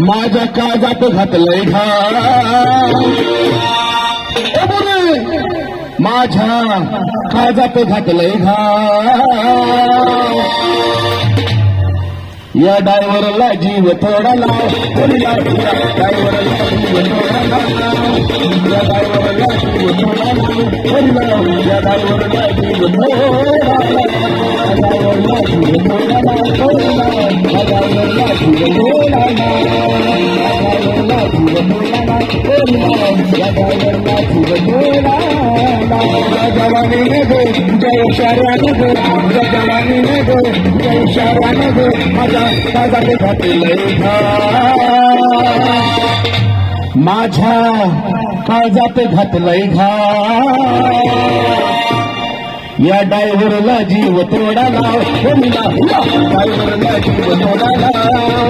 माझ्या काजात घातलंय बोले, माझ्या काजात घातलंय घा या डायव्हरला जीव थोडा लाव. कोणीला डायव्हरला जीव थोडा लाव. या डायव्हरला जीव थोडा लाव. या डायव्हरला जीव थोडा लाव. या डायव्हरला जीव थोडा लाव. या डायव्हरला जीव थोडा या फुल बोलाना बोलना जगवर का फुल बोलाना जवानी जीव तोड़ा ला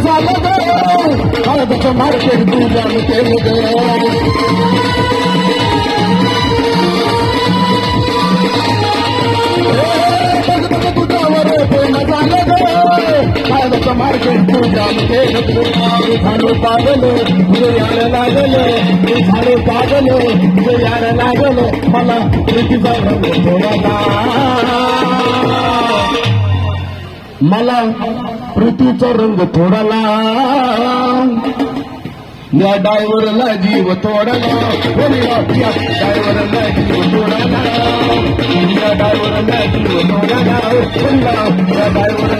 झालं ग हळदचं मार्केट तुझ्या केलं ग झालं यायला लागलं मी झाडे पागल यायला लागलं मला प्रीतीचा रंग थोडा मला पृथ्वीचा रंग थोडाला या डायव्हरला जीव थोडाला डायव्हरला जीव थोडाला या डायव्हरला जीव थोडाला या डायव्हरला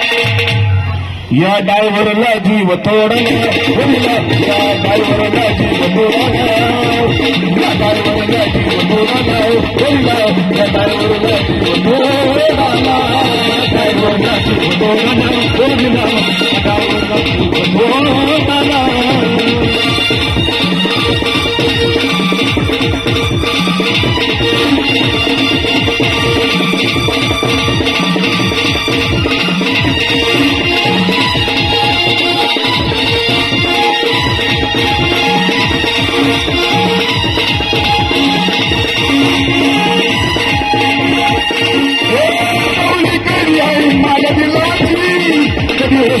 हा ड्राइवर लाइ जी वथवी आहे ड्राइवर ड्राइवर कोई ड्राइवर कोई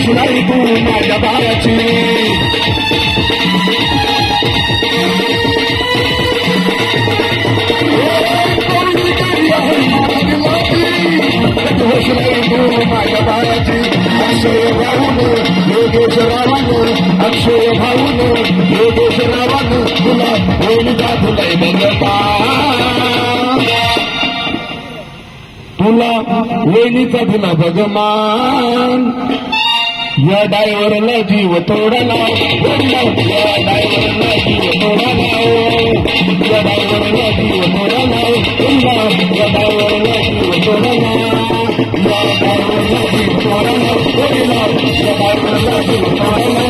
कधी होश नाही तू माझ्या बाळाची अक्षय भाऊन योगेश रावान अक्षय भाऊन योगेश रावान तुला होईल का तुला बघता तुला वेणीचा दिला भगमान या डायव्हरला जीव थोडा नाव या डायव्हरला जीव थोडा नाव या डायव्हरला जीव थोडा लाव या डायव्हरला जीव थोडा नाव या डायव्हरला जीव थोडा लाव या डायव्हरला जीव थोडा लाव